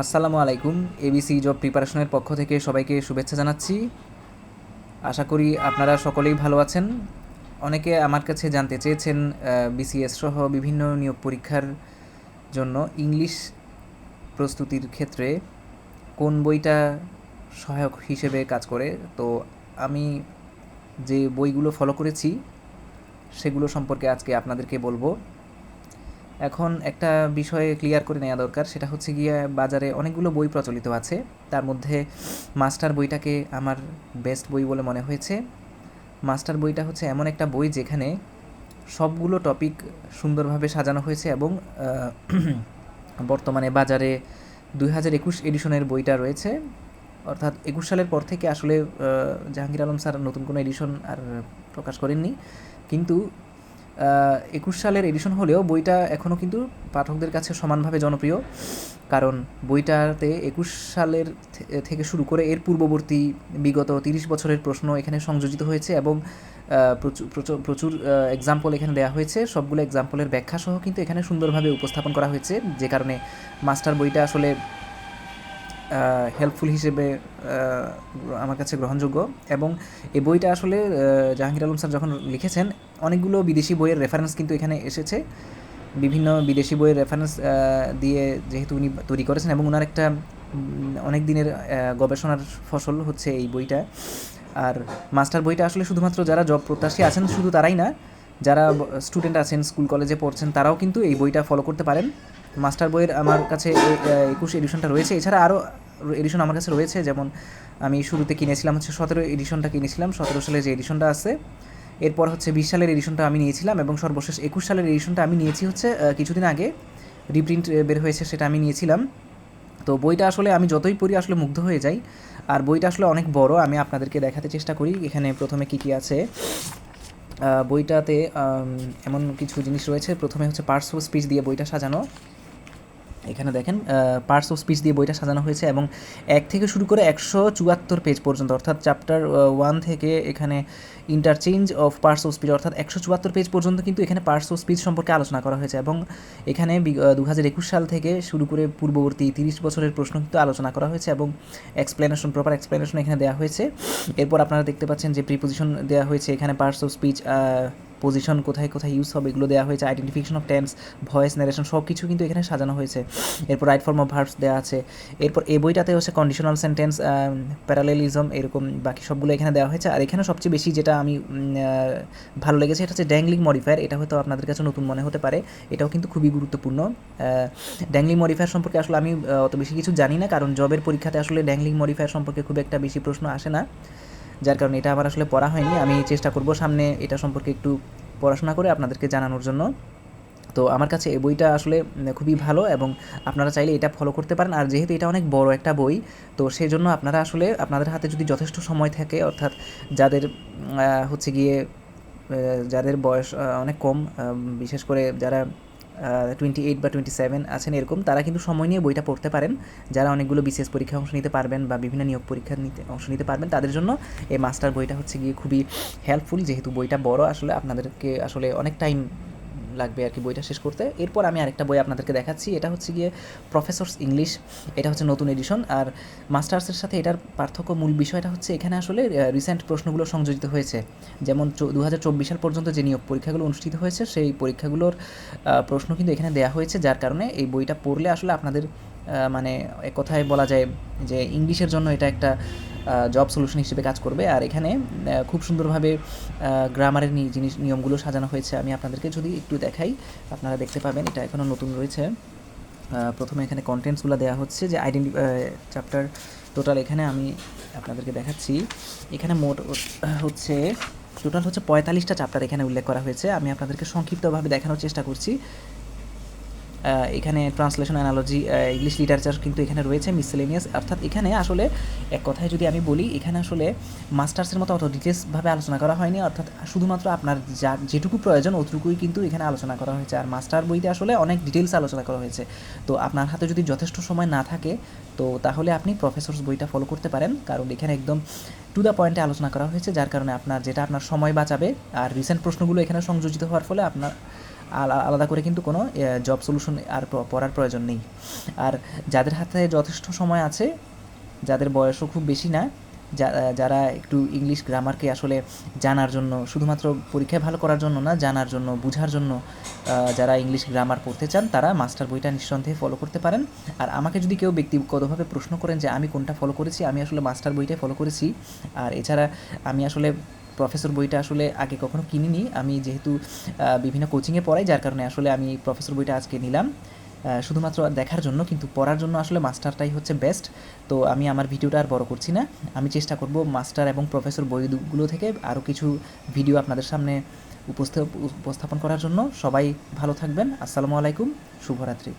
আসসালামু আলাইকুম ABC job প্রিপারেশনের পক্ষ থেকে সবাইকে শুভেচ্ছা জানাচ্ছি। আশা করি আপনারা সকলেই ভালো আছেন। অনেকে আমার কাছে জানতে চেয়েছেন বিসিএস সহ বিভিন্ন নিয়োগ পরীক্ষার জন্য ইংলিশ প্রস্তুতির ক্ষেত্রে কোন বইটা সহায়ক হিসেবে কাজ করে। তো আমি যে বইগুলো ফলো করেছি, সেগুলো সম্পর্কে আজকে আপনাদেরকে বলব। এখন একটা বিষয়ে ক্লিয়ার করে নেওয়া দরকার, সেটা হচ্ছে গিয়ে বাজারে অনেকগুলো বই প্রচলিত আছে। তার মধ্যে মাস্টার বইটাকে আমার বেস্ট বই বলে মনে হয়েছে। মাস্টার বইটা হচ্ছে এমন একটা বই যেখানে সবগুলো টপিক সুন্দরভাবে সাজানো হয়েছে এবং বর্তমানে বাজারে দুই হাজার একুশ এডিশনের বইটা রয়েছে। অর্থাৎ একুশ সালের পর থেকে আসলে জাহাঙ্গীর আলম স্যার নতুন কোনো এডিশন আর প্রকাশ করেননি। কিন্তু একুশ সালের এডিশন হলেও বইটা এখনও কিন্তু পাঠকদের কাছে সমানভাবে জনপ্রিয়। কারণ বইটাতে একুশ সালের থেকে শুরু করে এর পূর্ববর্তী বিগত তিরিশ বছরের প্রশ্ন এখানে সংযোজিত হয়েছে এবং প্রচুর প্রচুর এক্সাম্পল এখানে দেওয়া হয়েছে। সবগুলো এক্সাম্পলের ব্যাখ্যা সহ কিন্তু এখানে সুন্দরভাবে উপস্থাপন করা হয়েছে, যে কারণে মাস্টার বইটা আসলে হেল্পফুল হিসেবে আমার কাছে গ্রহণযোগ্য। এবং এই বইটা আসলে জাহাঙ্গীর আলম স্যার যখন লিখেছেন অনেকগুলো বিদেশি বইয়ের রেফারেন্স কিন্তু এখানে এসেছে। বিভিন্ন বিদেশি বইয়ের রেফারেন্স দিয়ে যেহেতু উনি তৈরি করেছেন এবং ওনার একটা অনেক দিনের গবেষণার ফসল হচ্ছে এই বইটা। আর মাস্টার বইটা আসলে শুধুমাত্র যারা জব প্রত্যাশী আছেন শুধু তারাই না, যারা স্টুডেন্ট আছেন স্কুল কলেজে পড়ছেন, তারাও কিন্তু এই বইটা ফলো করতে পারেন। মাস্টার বইয়ের আমার কাছে একুশ এডিশনটা রয়েছে। এছাড়া আরও এডিশন আমার কাছে রয়েছে, যেমন আমি শুরুতে কিনেছিলাম, হচ্ছে সতেরো এডিশনটা কিনেছিলাম। সতেরো সালে যে এডিশনটা আছে এরপর হচ্ছে বিশ সালের এডিশনটা আমি নিয়েছিলাম এবং সর্বশেষ একুশ সালের এডিশনটা আমি নিয়েছি হচ্ছে কিছুদিন আগে। রিপ্রিন্ট বের হয়েছে সেটা আমি নিয়েছিলাম। তো বইটা আসলে আমি যতই পড়ি আসলে মুগ্ধ হয়ে যাই। আর বইটা আসলে অনেক বড়, আমি আপনাদেরকে দেখাতে চেষ্টা করি এখানে প্রথমে কী কী আছে। বইটাতে এমন কিছু জিনিস রয়েছে। প্রথমে হচ্ছে পার্টস অফ স্পিচ দিয়ে বইটা সাজানো। এখানে দেখেন পার্টস অফ স্পিচ দিয়ে বইটা সাজানো হয়েছে এবং এক থেকে শুরু করে একশো চুয়াত্তর পেজ পর্যন্ত, অর্থাৎ চ্যাপ্টার ওয়ান থেকে এখানে interchange of parts of speech অর্থাৎ একশো চুয়াত্তর পেজ পর্যন্ত কিন্তু এখানে পার্টস অফ স্পিচ সম্পর্কে আলোচনা করা হয়েছে এবং এখানে দু হাজার একুশ সাল থেকে শুরু করে পূর্ববর্তী তিরিশ বছরের প্রশ্ন কিন্তু আলোচনা করা হয়েছে এবং এক্সপ্লেনেশন প্রপার এক্সপ্লেনেশন এখানে দেওয়া হয়েছে। এরপর আপনারা দেখতে পাচ্ছেন যে প্রিপোজিশন দেওয়া হয়েছে, এখানে পার্টস অফ স্পিচ পজিশন কোথায় কোথায় ইউজ হবে, এগুলো দেওয়া হয়েছে identification of tense voice narration সব কিছু কিন্তু এখানে সাজানো হয়েছে। এরপর রাইট ফর্ম অফ ভার্বস দেওয়া আছে। এরপর এই বইটাতে হচ্ছে কন্ডিশনাল সেন্টেন্স প্যারালেলিজম এরকম বাকি সবগুলো এখানে দেওয়া হয়েছে। আর এখানে সবচেয়ে বেশি যেটা আমি ভালো লেগেছে এটা হচ্ছে ড্যাংলিং মডিফায়ার এটা হয়তো আপনাদের কাছে নতুন মনে হতে পারে। এটাও কিন্তু খুবই গুরুত্বপূর্ণ। ড্যাংলিং মডিফায়ার সম্পর্কে আসলে আমি অত বেশি কিছু জানি না, কারণ জবের পরীক্ষাতে আসলে ড্যাংলিং মডিফায়ার সম্পর্কে খুব একটা বেশি প্রশ্ন আসে না। যার কারণে এটা আমার আসলে পড়া হয়নি। আমি চেষ্টা করব সামনে এটা সম্পর্কে একটু পড়াশোনা করে আপনাদেরকে জানানোর জন্য। তো আমার কাছে এই বইটা আসলে খুবই ভালো এবং আপনারা চাইলে এটা ফলো করতে পারেন। আর যেহেতু এটা অনেক বড় একটা বই, তো সেই জন্য আপনারা আসলে আপনাদের হাতে যদি যথেষ্ট সময় থাকে, অর্থাৎ যাদের হচ্ছে গিয়ে যাদের বয়স অনেক কম বিশেষ করে যারা টোয়েন্টি এইট বা টোয়েন্টি সেভেন আছেন এরকম, তারা কিন্তু সময় নিয়ে বইটা পড়তে পারেন। যারা অনেকগুলো বিশেষ পরীক্ষায় অংশ নিতে পারবেন বা বিভিন্ন নিয়োগ পরীক্ষা নিতে, অংশ নিতে পারবেন, তাদের জন্য এই মাস্টার বইটা হচ্ছে গিয়ে খুবই হেল্পফুল যেহেতু বইটা বড়, আসলে আপনাদেরকে আসলে অনেক টাইম লাগবে আর কি বইটা শেষ করতে। এরপর আমি আরেকটা বই আপনাদেরকে দেখাচ্ছি, এটা হচ্ছে গিয়ে প্রফেসরস ইংলিশ এটা হচ্ছে নতুন এডিশন আর মাস্টার্সের সাথে এটার পার্থক্য মূল বিষয়টা হচ্ছে এখানে আসলে রিসেন্ট প্রশ্নগুলো সংযোজিত হয়েছে। যেমন দু সাল পর্যন্ত যে নিয়োগ পরীক্ষাগুলো অনুষ্ঠিত হয়েছে, সেই পরীক্ষাগুলোর প্রশ্ন কিন্তু এখানে দেওয়া হয়েছে, যার কারণে এই বইটা পড়লে আসলে আপনাদের মানে কথায় বলা যায় যে ইংলিশের জন্য এটা একটা জব সলিউশন হিসেবে কাজ করবে। আর এখানে খুব সুন্দরভাবে গ্রামারের জিনিস, নিয়মগুলো সাজানো হয়েছে। আমি আপনাদেরকে যদি একটু দেখাই, আপনারা দেখতে পাবেন, এটা এখনও নতুন রয়েছে। প্রথমে এখানে কন্টেন্টসগুলো দেওয়া হচ্ছে যে আইডেন্টি চ্যাপ্টার টোটাল এখানে আমি আপনাদেরকে দেখাচ্ছি। এখানে মোট হচ্ছে টোটাল হচ্ছে পঁয়তাল্লিশটা চ্যাপ্টার এখানে উল্লেখ করা হয়েছে। আমি আপনাদেরকে সংক্ষিপ্তভাবে দেখানোর চেষ্টা করছি। এখানে ট্রান্সলেশন অ্যানালজি ইংলিশ লিটারেচার কিন্তু এখানে রয়েছে মিসেলেনিয়াস অর্থাৎ এখানে আসলে এক কথায় যদি আমি বলি, এখানে আসলে মাস্টার্সের মতো অত ডিটেলসভাবে আলোচনা করা হয়নি। অর্থাৎ শুধুমাত্র আপনার যা, যেটুকু প্রয়োজন অতটুকুই কিন্তু এখানে আলোচনা করা হয়েছে। আর মাস্টার বইতে আসলে অনেক ডিটেলস আলোচনা করা হয়েছে। তো আপনার হাতে যদি যথেষ্ট সময় না থাকে, তো তাহলে আপনি প্রফেসরস বইটা ফলো করতে পারেন। কারণ এখানে একদম টু দ্য পয়েন্টে আলোচনা করা হয়েছে, যার কারণে আপনার, যেটা আপনার সময় বাঁচাবে, আর রিসেন্ট প্রশ্নগুলো এখানে সংযোজিত হওয়ার ফলে আপনার আলাদা করে কিন্তু কোনো জব সলিউশন আর পড়ার প্রয়োজন নেই। আর যাদের হাতে যথেষ্ট সময় আছে, যাদের বয়সও খুব বেশি না যারা একটু ইংলিশ গ্রামারকে আসলে জানার জন্য, শুধুমাত্র পরীক্ষায় ভালো করার জন্য না, জানার জন্য, বোঝার জন্য যারা ইংলিশ গ্রামার পড়তে চান, তারা মাস্টার বইটা নিঃসন্দেহে ফলো করতে পারেন। আর আমাকে যদি কেউ ব্যক্তিগতভাবে প্রশ্ন করেন যে, আমি কোনটা ফলো করেছি? আমি আসলে মাস্টার বইটাই ফলো করেছি। আর এছাড়া আমি আসলে প্রফেসর বইটা আসলে আগে কখনো কিনিনি। আমি যেহেতু বিভিন্ন কোচিংয়ে পড়াই, যার কারণে আসলে আমি প্রফেসর বইটা আজকে নিলাম। শুধুমাত্র দেখার জন্য, কিন্তু পড়ার জন্য আসলে মাস্টারটাই হচ্ছে বেস্ট তো আমি আমার ভিডিওটা আর বড় করছি না। আমি চেষ্টা করব মাস্টার এবং প্রফেসর বইগুলো থেকে আরও কিছু ভিডিও আপনাদের সামনে উপস্থা উপস্থাপন করার জন্য। সবাই ভালো থাকবেন। আসসালামু আলাইকুম। শুভরাত্রি।